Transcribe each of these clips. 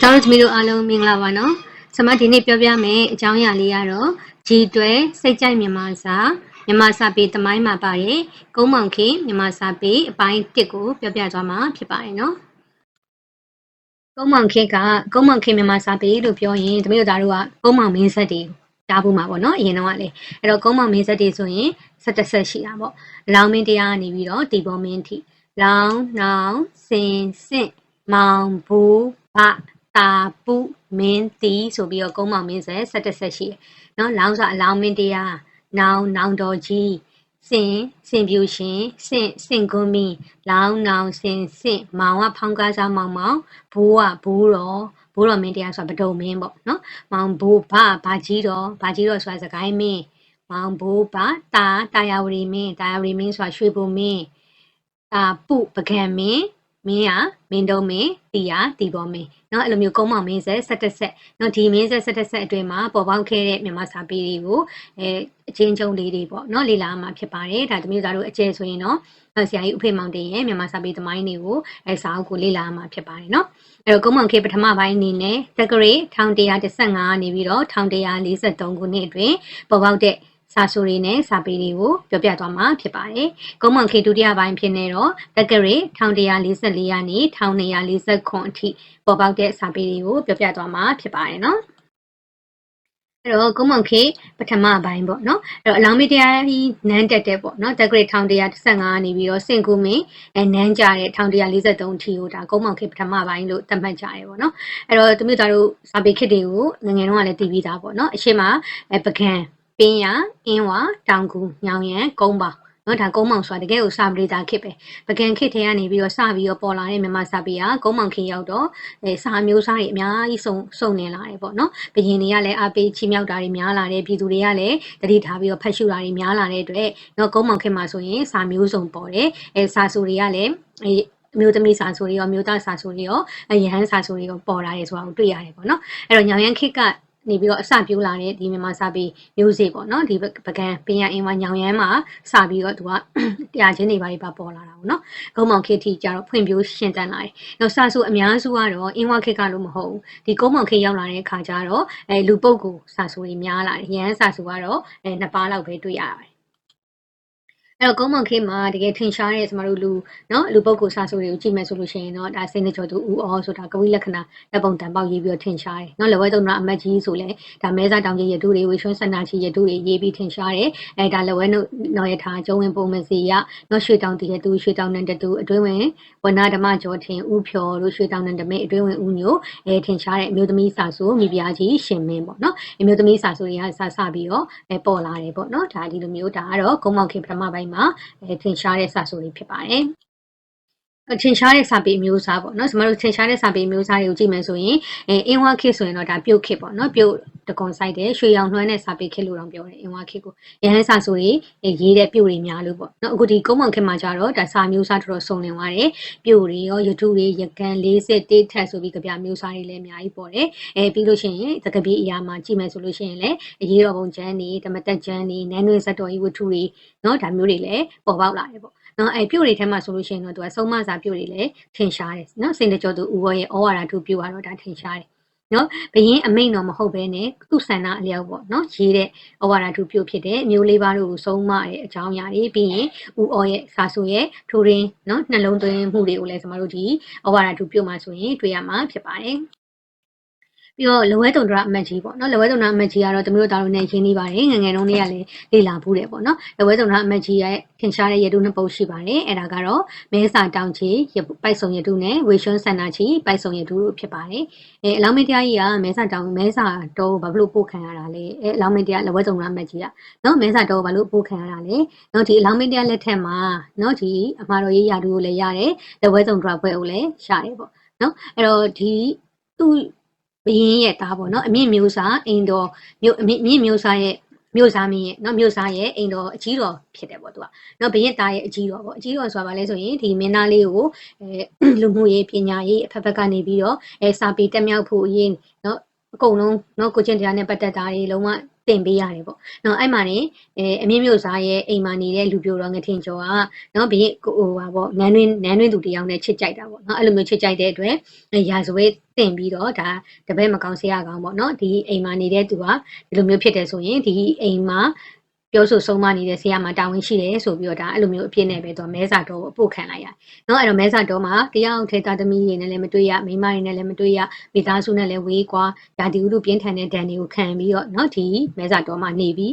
ကျောင်းတို့သမီးတို့အားလုံးမင်္ဂလာပါနော်ဆမဒီနေ့ပြောပြမယ်အကြောင်းအရာလေးကတော့ဂျီတွဲစိတ်ကြိုက်မြန်မာစာမြန်မာစာပေတမိုင်းမှာပါတဲ့ကုန်းမောင်ခင်မြန်မာစာပေအပိုင်း1ကိုပြောပြသွားမှာဖြစ်ပါတယ်နော်ကုန်းမောင်ခင်ကကုန်းမောင်ခင်မြန်မာစာပေလို့ပြောရင်သမီးတို့သားတို့ကကုန်းမောင်မင်းဆက်တွေတားဖို့မှာပေါ့နော်အရင်တော့ကလေအဲ့တော့ကုန်းမောင်မင်းဆက်တွေဆိုရင်17ဆက်ရှိတာပေါ့လောင်မင်းတရားကနေပြီးတော့တီပေါ်မင်းထိလောင်နောင်စင်စင့်မောင်ဘူးဘ တာပုမင်းတီဆိုပြီးတော့ကုန်းမောင်မင်းဆက်17ဆက်ရှိတယ်နော်လောင်ဆိုအလောင်းမင်းတရားနောင်နောင်တော်ကြီးစင်စင်ပြူရှင်စင်စင်ကွန်းမီလောင်နောင်စင်စင်မောင်ကဖောင်းကားစားမောင်မောင်ဘိုးကဘိုးတော်ဘိုးတော်မင်းတရားဆိုတာဗဒုံမင်းပေါ့နော်မောင်ဘိုးဘဘာကြီးတော်ဘာကြီးတော်ဆိုတာစကိုင်းမင်းမောင်ဘိုးဘတာတာယာဝရီမင်းတာယာဝရီမင်းဆိုတာရွှေဘုံမင်းတာပုပကံမင်း မင်းကမင်းတုံးမင်းတီရတီပေါ်မင်းเนาะအဲ့လိုမျိုးကုန်းမောင်မင်းဆက်ဆက်တက်ဆက်เนาะဒီမင်းဆက်ဆက်တက်ဆက်အတွင်းမှာပေါ်ပေါက်ခဲ့တဲ့မြန်မာစာပေတွေကိုအဲအချင်းချင်းလေးတွေပေါ့เนาะလေ့လာမှာဖြစ်ပါတယ်ဒါသမီးတို့တို့အကျဲဆိုရင်တော့ဆရာကြီးဥဖေမောင်တင်ရဲ့မြန်မာစာပေသမိုင်းတွေကိုအဲစာအုပ်ကိုလေ့လာမှာဖြစ်ပါတယ်เนาะအဲ့တော့ကုန်းမောင်ခေပထမပိုင်းအနေနဲ့တက္ကရာ1115နေပြီးတော့1143ခုနှစ်အတွင်းပေါ်ပေါက်တဲ့ စာဆိုတွေနဲ့စာပေတွေကိုပြောပြသွားမှာဖြစ်ပါတယ်။ကုန်းမောင်ခေဒုတိယပိုင်းဖြစ်နေတော့တက္ကရာ1144ရာနေ1240ခွန်အထိပေါ်ပေါက်တဲ့စာပေတွေကိုပြောပြသွားမှာဖြစ်ပါတယ်နော်။အဲ့တော့ကုန်းမောင်ခေပထမပိုင်းပေါ့နော်အဲ့တော့အလောင်းမီတရားကြီးနန်းတက်တဲ့ပေါ့နော်တက္ကရာ1115နေပြီးတော့စင်ကူမင်းအဲနန်းကြတဲ့1143အထိကိုဒါကုန်းမောင်ခေပထမပိုင်းလို့သတ်မှတ်ကြရဲပေါ့နော်အဲ့တော့သူတို့တို့စာပေခေတ်တွေကိုငငယ်တုန်းကလည်းတည်ပြီးသားပေါ့နော်အရှိမအဲပကံ ပင်းရအင်းဝတောင်ကူညောင်ရံကုန်းပါနော်ဒါကုန်းမောင်ဆိုတာတကယ်ကိုစာပရိသတ်ခစ်ပဲပကံခစ်ထဲကနေပြီးတော့စပြီးတော့ပေါ်လာတဲ့မြန်မာစာပေကကုန်းမောင်ခင်ရောက်တော့အဲစာမျိုးစားတွေအများကြီးစုံစုံနေလာတယ်ပေါ့နော်ဘယင်တွေကလည်းအပေးချီမြောက်တာတွေများလာတယ်ပြည်သူတွေကလည်းတတိထားပြီးတော့ဖတ်ရှုတာတွေများလာတဲ့အတွက်နော်ကုန်းမောင်ခင်မှာဆိုရင်စာမျိုးစုံပေါ်တယ်အဲစာဆိုတွေကလည်းအဲမျိုးသမီးစာဆိုတွေရောမျိုးသားစာဆိုတွေရောအရဟန်းစာဆိုတွေရောပေါ်လာတယ်ဆိုတာကိုတွေ့ရတယ်ပေါ့နော်အဲ့တော့ညောင်ရန်ခေတ်က နေပြီးတော့အစပြိုးလာတဲ့ဒီမြန်မာစာပေမျိုးစေ့ပေါ့နော်ဒီပကံပင်ရအင်းဝညောင်ရမ်းမှာစပြီးတော့သူကတရားချင်းတွေပါပါပေါ်လာတာပေါ့နော်ဂုံမောင်ခေတ်ထိကျတော့ဖွံ့ဖြိုးရှင်တန်လာတယ်နောက်စာစုအများစုကတော့အင်းဝခေတ်ကလို့မဟုတ်ဘူးဒီဂုံမောင်ခေတ်ရောက်လာတဲ့အခါကျတော့အဲလူပုတ်ကိုစာစုတွေများလာတယ်ရဟန်းစာစုကတော့အဲနှစ်ပါးလောက်ပဲတွေ့ရပါတယ် အဲ့တော့ကုန်းမောင်ခေးမှာတကယ်ထင်ရှားတဲ့ကျမတို့လူနော်လူပုဂ္ဂိုလ်စာဆိုတွေကိုကြည့်မယ်ဆိုလို့ရှိရင်တော့ဒါစိတ်နှကြောသူဦးအောဆိုတာကဝိလက္ခဏာလက်ပုံတန်ပေါက်ရေးပြီးတော့ထင်ရှားတယ်နော်လက်ဝဲသုံးနာအမတ်ကြီးဆိုလဲဒါမဲစားတောင်ကြီးရတုတွေဝေရွှန်းဆန္ဒချီရတုတွေရေးပြီးထင်ရှားတယ်အဲဒါလက်ဝဲနော်ရထားကျုံဝင်ပုံမစီရနော်ရွှေတောင်တည်ရတူရွှေတောင်နန္တတူအတွင်းဝင်ဝနာဓမ္မကျော်ထင်ဥဖြော်တို့ရွှေတောင်နန္ဒမေအတွင်းဝင်ဥညိုအဲထင်ရှားတဲ့အမျိုးသမီးစာဆိုမိဖုရားကြီးရှင်မင်းပေါ့နော်အမျိုးသမီးစာဆိုတွေကစစပြီးတော့အဲပေါ်လာတယ်ပေါ့နော်ဒါဒီလိုမျိုးဒါကတော့ကုန်းမောင်ခေပထမပိုင်းမှာအဲထင်ရှားတဲ့စာဆိုတွေဖြစ်ပါတယ် အထင်ရှားတဲ့စာပေမျိုးစားပေါ့နော်ကျွန်တော်တို့ထင်ရှားတဲ့စာပေမျိုးစားတွေကိုကြည့်မယ်ဆိုရင်အဲအင်းဝါခေတ်ဆိုရင်တော့ဒါပြုတ်ခေတ်ပေါ့နော်ပြုတ်တကွန်ဆိုင်တဲ့ရွှေရောင်နှွှမ်းတဲ့စာပေခေတ်လို့တော့ပြောတယ်အင်းဝါခေတ်ကိုရဟန်းစာဆိုတွေရေးတဲ့ပြုတ်တွေများလို့ပေါ့နော်အခုဒီကုန်းမောင်ခေတ်မှာကျတော့ဒါစာမျိုးစားတော်တော်စုံလင်သွားတယ်ပြုတ်တွေရောရတုတွေရကန်40တိထက်ဆိုပြီးကြပြမျိုးစားတွေလည်းအများကြီးပေါ်တယ်အဲပြီးလို့ရှိရင်သကပြေးအရာမှာကြည့်မယ်ဆိုလို့ရှိရင်လည်းအရေးတော်ပုံကျန်းတွေဓမ္မတက်ကျန်းတွေနန်းတွင်ဇတ်တော်ကြီးဝတ္ထုတွေနော်ဒါမျိုးတွေလည်းပေါ်ပေါက်လာတယ်ပေါ့ နော်အဲပြုတ်တွေထဲမှာဆိုလို့ရှိရင်တော့သူကဆုံးမစာပြုတ်တွေလည်းထင်ရှားတယ်နော်စိန်တကြောသူဦးဝရဲ့ဩဝါဒထုပြုတ်ကတော့ဒါထင်ရှားတယ်နော်ဘရင်အမိန်တော်မဟုတ်ဘဲနဲ့သူ့ဆန္ဒအလျောက်ပေါ့နော်ရေးတဲ့ဩဝါဒထုပြုတ်ဖြစ်တဲ့မျိုးလေးပါးတို့ကိုဆုံးမတဲ့အကြောင်းအရာတွေပြီးရင်ဦးအောရဲ့စာဆိုရဲ့ထိုးရင်းနော်နှလုံးသွင်းမှုတွေကိုလည်းကျွန်တော်တို့ဒီဩဝါဒထုပြုတ်မှာဆိုရင်တွေ့ရမှာဖြစ်ပါတယ် ပြီးတော့လဝဲတုံဒရအမတ်ကြီးပေါ့နော်လဝဲတုံဒရအမတ်ကြီးကတော့တမျိုးသားတို့နဲ့ရင်းနှီးပါတယ်ငငယ်တုန်းလေးကလည်းလေ့လာဘူးတယ်ပေါ့နော်လဝဲတုံဒရအမတ်ကြီးရဲ့ထင်ရှားတဲ့ရတုနှစ်ပုတ်ရှိပါတယ်အဲ့ဒါကတော့မဲစာတောင်ချီပိုက်ဆုံရတုနဲ့ဝေရှွန်းဆန္ဒချီပိုက်ဆုံရတုတို့ဖြစ်ပါတယ်အဲအလောင်းမတရားကြီးကမဲစာတောင်မဲစာတော့ဘာလို့ပို့ခံရတာလဲအဲအလောင်းမတရားလဝဲတုံဒရအမတ်ကြီးကနော်မဲစာတော့ဘာလို့ပို့ခံရတာလဲနော်ဒီအလောင်းမတရားလက်ထက်မှာနော်ဒီအမှားတော်ရေးရာတုကိုလည်းရတယ်လဝဲတုံဒရဘွဲကိုလည်းရတယ်ပေါ့နော်အဲ့တော့ဒီသူ့ ဘရင်ရဲ့သားပေါ့နော်အမြင့်မျိုးစားအိမ်တော်မြို့အမြင့်မြင့်မျိုးစားရဲ့မြို့စားမင်းရဲ့နော်မြို့စားရဲ့အိမ်တော်အကြီးတော်ဖြစ်တယ်ပေါ့သူကနော်ဘရင်သားရဲ့အကြီးတော်ပေါ့အကြီးတော်ဆိုတာဗာလဲဆိုရင်ဒီမင်းသားလေးကိုအဲလူမှုရေးပညာရေးအဖက်ဖက်ကနေပြီးတော့အဲစာပေတက်မြောက်ဖို့အရေးနော်ဟ အကုန်လုံးเนาะကိုချင်းတရားနဲ့ပတ်သက်တာတွေလုံးဝတင်ပေးရတယ်ပေါ့။နော်အဲ့မှာနေအဲအမြင့်မျိုးစားရဲ့အိမ်မှာနေတဲ့လူပြိုတော်ငထင်ကျော်ကနော်ဘီဟိုဟာပေါ့နန်းတွင်းနန်းတွင်းသူတယောက်နဲ့ချစ်ကြိုက်တာပေါ့နော်အဲ့လိုမျိုးချစ်ကြိုက်တဲ့အတွက်ရာဇဝဲတင်ပြီးတော့ဒါတပည့်မကောင်းဆရာကောင်းပေါ့နော်ဒီအိမ်မှာနေတဲ့သူကဒီလိုမျိုးဖြစ်တယ်ဆိုရင်ဒီအိမ်မှာ ပြောဆိုဆုံးမနေတဲ့ဆရာမတာဝန်ရှိတယ်ဆိုပြီးတော့ဒါအဲ့လိုမျိုးအပြစ်နဲ့ပဲသူမဲစာတော်ကိုပို့ခံလိုက်ရတယ်။နော်အဲ့တော့မဲစာတော်မှာတရားအောင်ထေတာသမီးတွေနဲ့လည်းမတွေ့ရမိန်းမတွေနဲ့လည်းမတွေ့ရမိသားစုနဲ့လည်းဝေးကွာယာတီဥတုပြင်းထန်တဲ့ဒဏ်တွေကိုခံပြီးတော့နော်ဒီမဲစာတော်မှာနေပြီး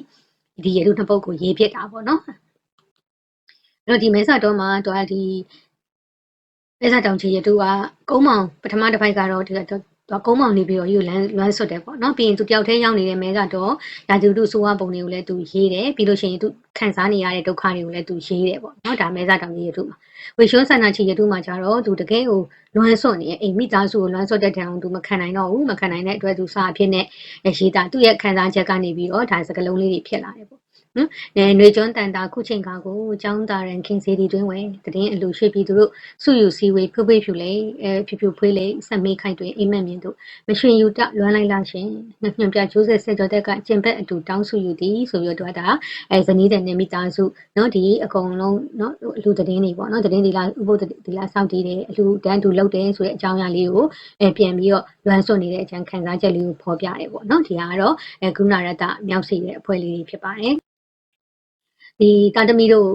ဒီရေလူနှစ်ပုတ်ကိုရေးပြစ်တာပေါ့နော်။အဲ့တော့ဒီမဲစာတော်မှာသူကဒီမဲစာတောင်ချေရတူကကုန်းမောင်ပထမတစ်ပိုက်ကတော့ဒီ သူကုန်းမောင်နေပြီးတော့ယူလန်းလွမ်းဆွတ်တယ်ပေါ့နော်ပြီးရင်သူတယောက်တည်းရောက်နေတဲ့မဲကတော့ရာဇူတုဆိုးဝပုံတွေကိုလည်းသူရေးတယ်ပြီးလို့ရှိရင်သူခံစားနေရတဲ့ဒုက္ခတွေကိုလည်းသူရေးတယ်ပေါ့နော်ဒါမဲစာတောင်ကြီးရတုမှာဝေရှုံးဆန္ဒချီရတုမှာကျတော့သူတကယ်ကိုလွမ်းဆွတ်နေအိမ်မိသားစုကိုလွမ်းဆွတ်တဲ့တံအောင်သူမခံနိုင်တော့ဘူးမခံနိုင်တဲ့အတွက်သူစာအဖြစ်နဲ့ရေးတာသူ့ရဲ့ခံစားချက်ကနေပြီးတော့ဒါစကလုံးလေးတွေဖြစ်လာတယ်ပေါ့ နော်အဲຫນွေကျွန်းတန်တာခုချိန်ကာကိုចောင်းသားရန်ခင်စီဒီတွင်ဝဲတည်င်းအလူရွှေပြည်သူတို့စုယူစည်းဝေးဖွေးဖွေးဖြူလေအဲဖြူဖြူဖွေးလေစက်မေးခိုက်တွင်အိမ်မက်မြင်တို့မရွှင်ယူတလွမ်းလိုက်လာရှင်ညညပြကျိုးဆက်ဆက်ကြောတဲ့ကကျင်ဘက်အတူတောင်းစုယူသည်ဆိုပြီးတော့တာအဲဇနီးတဲ့နေမိသားစုနော်ဒီအကုန်လုံးနော်အလူတည်င်းတွေပေါ့နော်တည်င်းဒီလားဥပုဒီလားစောင့်တည်တယ်အလူတန်းတူလုပ်တယ်ဆိုတဲ့အကြောင်းအရာလေးကိုအဲပြန်ပြီးတော့လွမ်းစွန့်နေတဲ့အကြံခံစားချက်လေးကိုဖော်ပြတယ်ပေါ့နော်ဒီကတော့အဲကုဏရတမြောက်စီတဲ့အဖွဲ့လေးတွေဖြစ်ပါတယ် ဒီတာတမီတို့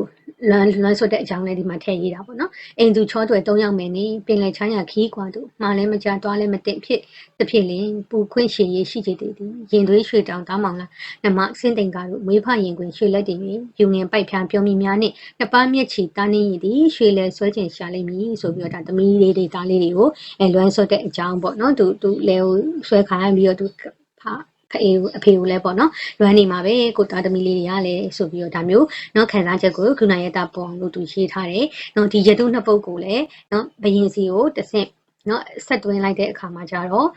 လွမ်းလွမ်းဆွတ်တဲ့အကြောင်းလေးဒီမှာထည့်ရေးတာပေါ့နော်အိမ်သူချောတွေ၃ယောက်မယ်နေပင်လယ်ချမ်းရခီးကွာတို့မှာလည်းမကြသွားလည်းမသိဖြစ်တစ်ဖြစ်လင်ပူခွင့်ရှည်ရေးရှိကြသည်ဒီရင်သွေးရွှေတောင်တောင်းမောင်လားနမစင်းတင်ကားတို့မွေးဖရင်ခွင်ရွှေလက်တည်ပြီးယူငင်ပိုက်ဖြားပြောမိများနဲ့နှစ်ပါးမြက်ချီတားနေရည်ဒီရွှေလဲဆွဲကျင်ရှာလိမ့်မည်ဆိုပြီးတော့ဒါသမီးလေးတွေသားလေးတွေကိုအဲလွမ်းဆွတ်တဲ့အကြောင်းပေါ့နော်သူသူလဲကိုဆွဲခိုင်းပြီးတော့သူဖာ အေးအဖေကိုလည်းပေါ့နော်လွမ်းနေမှာပဲကိုသားသမီးလေးတွေကလည်းဆိုပြီးတော့ဒါမျိုးနော်ခံစားချက်ကိုခုနရဲ့တာပေါ်လို့သူရေးထားတယ်နော်ဒီရတုနှစ်ပုတ်ကိုလည်းနော်ဘယင်စီကိုတဆင့်နော်ဆက်သွင်းလိုက်တဲ့အခါမှာကျတော့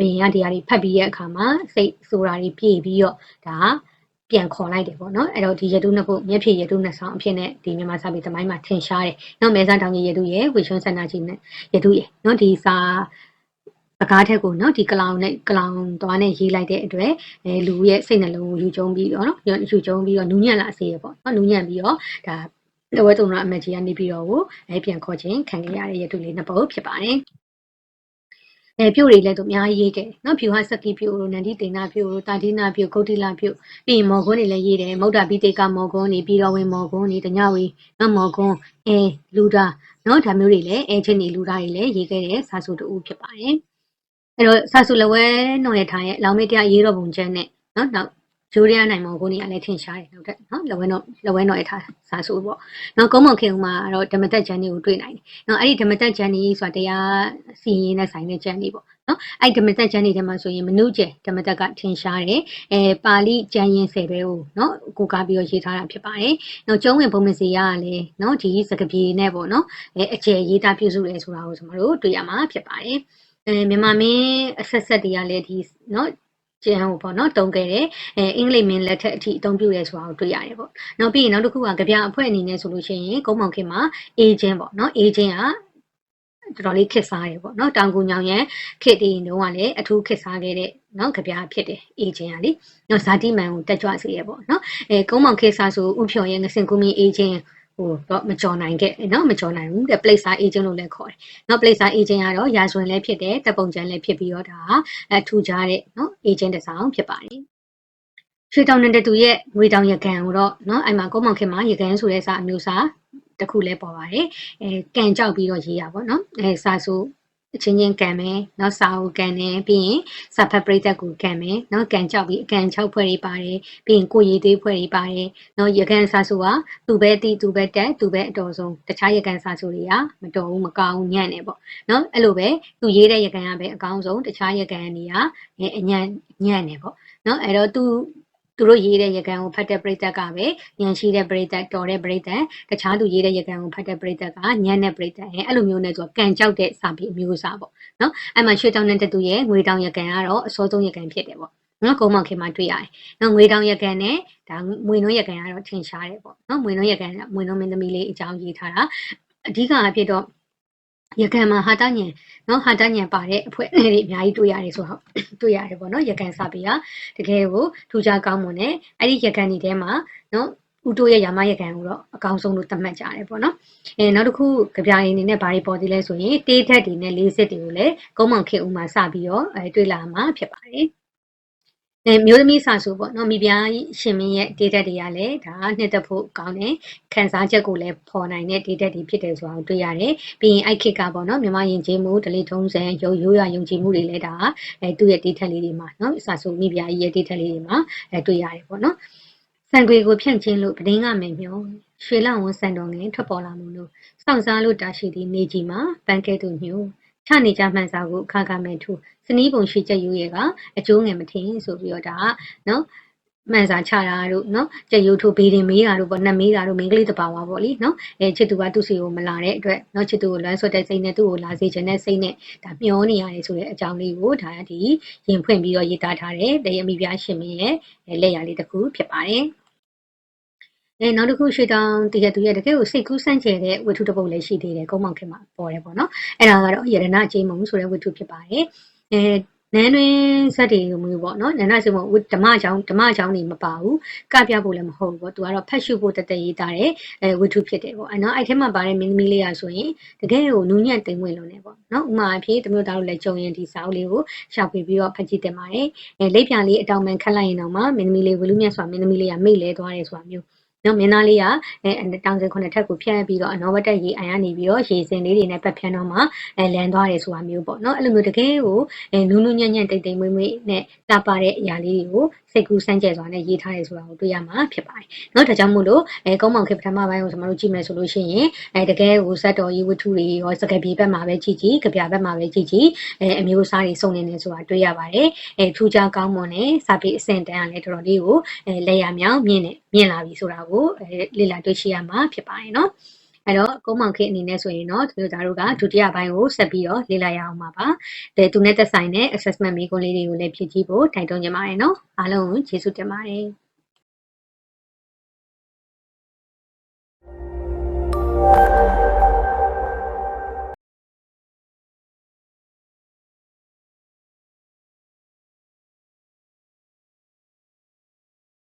ဘယင်ကဒီဟာတွေဖတ်ပြီးရဲ့အခါမှာစိတ်ဆိုတာတွေပြေပြီးတော့ဒါပြန်ခေါ်လိုက်တယ်ပေါ့နော်အဲ့တော့ဒီရတုနှစ်ခုမျက်ဖြည့်ရတုနှစ်ဆောင်အဖြစ်နဲ့ဒီမြန်မာစာပေသမိုင်းမှာထင်ရှားတယ်နော်မဲဆန်းတောင်ကြီးရတုရဲ့ဝေရှုံးဆန္ဒကြီးနဲ့ရတုရဲ့နော်ဒီစာ ပကားထက်ကိုနော်ဒီကလောင်နဲ့ကလောင်သွားနဲ့ရေးလိုက်တဲ့အတွက်အဲလူရဲ့စိတ်နှလုံးကိုယူကျုံပြီးတော့နော်ယူကျုံပြီးတော့နူးညံ့လာစေရပေါ့နော်နူးညံ့ပြီးတော့ဒါလဝဲတုံရအမကြီးကနေပြီးတော့ကိုအဲပြန်ခေါ်ခြင်းခံခဲ့ရတဲ့ရတုလေးနှစ်ပုတ်ဖြစ်ပါတယ်အဲပြုတ်တွေလည်းသူအများကြီးရေးခဲ့နော်ဖြူဟာစကီပြုတ်တို့နန္ဒီတင်နာပြုတ်တို့တာတိနာပြုတ်ဂုတ်တိလာပြုတ်ပြီးရင်မော်ကွန်းတွေလည်းရေးတယ်မုဒ္ဒပိတေကမော်ကွန်းနေပြီးတော့ဝင်မော်ကွန်းနေတညဝေနော်မော်ကွန်းအဲလူတာနော်ဒါမျိုးတွေလည်းအဲချင်းနေလူတာတွေလည်းရေးခဲ့တဲ့စာစုတူဖြစ်ပါတယ် အဲ့တော့ဆာဆူလဝဲနော်ရထားရဲ့လောင်မေတ္တရေးတော်ပုံချက်နဲ့နော်နောက်ဂျိုးရီးယားနိုင်မောင်ကိုနေရာလည်းထင်ရှားတယ်ဟုတ်တယ်နော်လဝဲနော်လဝဲနော်ရထားဆာဆူပေါ့နော်ကုန်းမောင်ခင်ဦးမှာတော့ဓမ္မတက်ဂျန်နီကိုတွေ့နိုင်တယ်နော်အဲ့ဒီဓမ္မတက်ဂျန်နီဆိုတာတရားစီရင်နဲ့ဆိုင်တဲ့ဂျန်နီပေါ့နော်အဲ့ဓမ္မတက်ကျမ်းတွေထဲမှာဆိုရင်မနုကျဓမ္မတက်ကထင်ရှားတယ်အဲပါဠိကျမ်းရင်းဆယ်ပဲကိုနော်ကိုကားပြီးတော့ရေးထားတာဖြစ်ပါတယ်နောက်ကျုံးဝင်ဘုံမစီရကလည်းနော်ဒီစကပြေနဲ့ပေါ့နော်အဲအကျယ်ရေးသားပြုစုတယ်ဆိုတာကိုကျွန်တော်တို့တွေ့ရမှာဖြစ်ပါတယ် အဲမြန်မာမင်းအဆက်ဆက်တွေကလည်းဒီနော်ကျန်ဟိုပေါ့နော်တုံးခဲ့တယ်အဲအင်္ဂလိပ်မင်းလက်ထက်အထိအသုံးပြုရဲဆိုတာကိုတွေ့ရတယ်ပေါ့နောက်ပြီးရင်နောက်တစ်ခုကကြပြအဖွဲ့အနေနဲ့ဆိုလို့ရှိရင်ကုန်းမောင်ခင်မှာအေဂျင့်ပေါ့နော်အေဂျင့်ကတော်တော်လေးခစ်စားရပေါ့နော်တောင်ကူညောင်ရန်ခစ်တီတုန်းကလည်းအထူးခစ်စားခဲ့တဲ့နော်ကြပြဖြစ်တယ်အေဂျင့်ကလေနော်ဇာတိမန်ကိုတက်ကြွစေရပေါ့နော်အဲကုန်းမောင်ခစ်စားဆိုဥဖြော်ရဲ့ငစင်ကူမီအေဂျင့် ဟိုတော့မကြော်နိုင်ခဲ့เนาะမကြော်နိုင်ဘူးတဲ့ placer agent လို့လည်းခေါ်တယ်เนาะ placer agent ကတော့ရာဇဝင်လည်းဖြစ်တယ်တပ်ပုံချမ်းလည်းဖြစ်ပြီးတော့ဒါအထူကြတဲ့เนาะ agent တစ်ဆောင်ဖြစ်ပါတယ်ရွှေတောင်နဲ့တူရဲ့ငွေတောင်ရကန်ကိုတော့เนาะအဲ့မှာကုန်းမောင်ခင်မှာရကန်ဆိုတဲ့စာအမျိုးအစားတစ်ခုလဲပေါ်ပါတယ်အဲကန်ကြောက်ပြီးတော့ရေးရပါတော့အဲစာဆို အချင်းချင်းကန်မယ်နောက်စာကိုကန်တယ်ပြီးရင်စာဖတ်ပရိသတ်ကိုကန်မယ်နောက်ကန်ကြောက်ပြီးအကန်၆ဖွဲ့တွေပါတယ်ပြီးရင်ကိုရည်သေးဖွဲ့တွေပါတယ်နောက်ရကန်စာဆိုကသူပဲတီးသူပဲတက်သူပဲအတော်ဆုံးတခြားရကန်စာဆိုတွေကမတော်ဘူးမကောင်းညံ့နေပေါ့နော်အဲ့လိုပဲသူရေးတဲ့ရကန်ကပဲအကောင်းဆုံးတခြားရကန်တွေကညံ့ညံ့နေပေါ့နော်အဲ့တော့သူ သူတို့ရေးတဲ့ရကန်ကိုဖတ်တဲ့ပရိသတ်ကပဲညံရှိတဲ့ပရိသတ်တော်တဲ့ပရိသတ်တခြားသူရေးတဲ့ရကန်ကိုဖတ်တဲ့ပရိသတ်ကညံတဲ့ပရိသတ်အဲအဲ့လိုမျိုးနဲ့သူကကန်ကြောက်တဲ့စာပေအမျိုးအစားပေါ့နော်အဲ့မှာရွှေတောင်နဲ့တူရဲ့ငွေတောင်ရကန်ကတော့အစောဆုံးရကန်ဖြစ်တယ်ပေါ့နော်ကုန်းမောင်ခင်မှာတွေ့ရတယ်။နော်ငွေတောင်ရကန်နဲ့ဒါငွေနှုံးရကန်ကတော့ထင်ရှားတယ်ပေါ့နော်ငွေနှုံးရကန်ကငွေနှုံးမင်းသမီးလေးအကြောင်းရေးထားတာအဓိကအဖြစ်တော့ ရကန်မှာဟာတညံနော်ဟာတညံပါတဲ့အဖွဲ့တွေအများကြီးတွေ့ရတယ်ဆိုတော့တွေ့ရတယ်ပေါ့နော်ရကန်စာပေကတကယ်ကိုထူးခြားကောင်းမွန်တယ်အဲ့ဒီရကန်ဒီထဲမှာနော်ဦးတိုးရဲ့ရာမရကန်ကိုတော့အကောင်းဆုံးလို့သတ်မှတ်ကြတယ်ပေါ့နော်အဲနောက်တစ်ခုကြပြရင်အနေနဲ့ဘာတွေပေါ်သေးလဲဆိုရင်တေးထက်တွေနဲ့လေးစစ်တွေကိုလည်းကုန်းမောင်ခေဦးမှာစပြီးတော့အဲတွေ့လာမှာဖြစ်ပါတယ် အဲမျိုးသမီးစာဆိုပေါ့နော်မိဖုရားရှင်မင်းရဲ့ဒေတာတွေကလည်းဒါနှစ်သက်ဖို့ကောင်းတယ်ခန်းစားချက်ကိုလည်းပေါ်နိုင်တဲ့ဒေတာတွေဖြစ်တယ်ဆိုတာကိုတွေ့ရတယ်ပြီးရင်အိုက်ခစ်ကပေါ့နော်မြန်မာယဉ်ကျေးမှုဒလိထုံးစံရုပ်ရိုးရယုံကြည်မှုတွေလည်းဒါအဲသူ့ရဲ့ဒေတာလေးတွေမှာနော်စာဆိုမိဖုရားကြီးရဲ့ဒေတာလေးတွေမှာအဲတွေ့ရတယ်ပေါ့နော်ဆန်ခွေကိုဖြန့်ချင်းလို့ပဒင်းကမယ်မျောရွှေလဝန်ဆန်တော်ငင်ထွက်ပေါ်လာမှုလို့စောင့်စားလို့တာရှိသည့်နေကြီးမှာပန်းကဲသူညို့ ချနေကြမှန်စာကိုအခါကမဲ့ထူစနီးပုံရှိချက်ယူရဲကအကျိုးငယ်မထင်ဆိုပြီးတော့ဒါကနော်မှန်စာချတာတို့နော်ကြက်ရုပ်ထိုးဘေးတင်မေးတာတို့ပေါ့နှက်မေးတာတို့မိန်းကလေးတပါဝါပေါ့လीနော်အဲချစ်သူကသူ့စီကိုမလာတဲ့အတွက်နော်ချစ်သူကိုလွမ်းဆွတ်တဲ့စိတ်နဲ့သူ့ကိုလာစေချင်တဲ့စိတ်နဲ့ဒါမျောနေရတယ်ဆိုတဲ့အကြောင်းလေးကိုဒါဒီရင်ဖွင့်ပြီးတော့ရေးသားထားတဲ့တရမီပြရှင်မင်းရဲ့လက်ရာလေးတစ်ခုဖြစ်ပါတယ် အဲနောက်တစ်ခုရွှေတောင်တကယ်သူရဲ့တကယ်ကိုစိတ်ကူးစမ်းကျယ်တဲ့ဝတ္ထုတစ်ပုဒ်လည်းရှိသေးတယ်ကုန်းမောင်ခင်မှာပေါ်တယ်ပေါ့နော်အဲ့ဒါကတော့ယရဏအကျိမုံဆိုတဲ့ဝတ္ထုဖြစ်ပါတယ်အဲနန်းတွင်ဇက်တွေလိုမျိုးပေါ့နော်နန္ဒဆိုမို့ဓမ္မချောင်းဓမ္မချောင်းနေမပါဘူးကပြဖို့လည်းမဟုတ်ဘူးပေါ့သူကတော့ဖတ်ရှုဖို့တသက်ရေးသားတဲ့အဲဝတ္ထုဖြစ်တယ်ပေါ့အဲနော်အဲ့ထဲမှာပါတဲ့မင်းသမီးလေးရဆိုရင်တကယ်ကိုနူးညံ့တိမ်ဝင်လုံးနေပေါ့နော်ဥမာအဖြစ်တမျိုးသားတို့လည်းကြုံရင်ဒီစာအုပ်လေးကိုရှာဖွေပြီးတော့ဖတ်ကြည့်တင်ပါတယ်အဲလိပ်ပြန်လေးအတောင်ပံခတ်လိုက်ရင်တော့မှမင်းသမီးလေးဝလူမြတ်စွာမင်းသမီးလေးကမိတ်လဲသွားတယ်ဆိုတာမျိုး နော်မင်းသားလေးကအဲတောင်စင်ခုနှစ်ထပ်ကိုဖြတ်ပြီးတော့အနောဘတက်ရေအိုင်ကနေပြီးတော့ရေစင်လေးတွေနဲ့ပတ်ဖြန်းတော့မှအဲလန်သွားတယ်ဆိုတာမျိုးပေါ့နော်အဲ့လိုမျိုးတကယ်ကိုအဲနူးနူးညံ့ညံ့တိတ်တိမ်မွေ့မွေ့နဲ့တာပါတဲ့အရာလေးတွေကိုစိတ်ကူးစမ်းကြဲစွာနဲ့ရေးထားတယ်ဆိုတာကိုတွေ့ရမှာဖြစ်ပါတယ်နော်ဒါကြောင့်မို့လို့အဲကုန်းမောင်ခေပထမပိုင်းကိုကျွန်တော်တို့ကြည့်မယ်ဆိုလို့ရှိရင်အဲတကယ်ကိုဇက်တော်ကြီးဝတ္ထုတွေရောစကပြေဘက်မှာပဲကြည့်ကြည့်ကြပြဘက်မှာပဲကြည့်ကြည့်အဲအမျိုးအစားတွေစုံနေတယ်ဆိုတာတွေ့ရပါတယ်အဲထူးခြားကောင်းမွန်တဲ့စာပေအဆင့်တန်းကလည်းတော်တော်လေးကိုအဲလက်ရမြောင်မြင့်နေမြင့်လာပြီဆိုတာကိုကိုလေ့လာတွေ့ရှိရမှာဖြစ်ပါတယ်เนาะအဲ့တော့ကုန်းမောင်ခေအနေနဲ့ဆိုရင်တော့သူတို့ဒါတို့ကဒုတိယပိုင်းကိုဆက်ပြီးတော့လေ့လာရအောင်ပါပါ။ဒါသူနဲ့သက်ဆိုင်တဲ့ assessment မိကွန်းလေးတွေကိုလည်းဖြည့်ကြည့်ဖို့တိုက်တွန်းကြပါရနော်။အားလုံးကိုကျေးဇူးတင်ပါတယ်။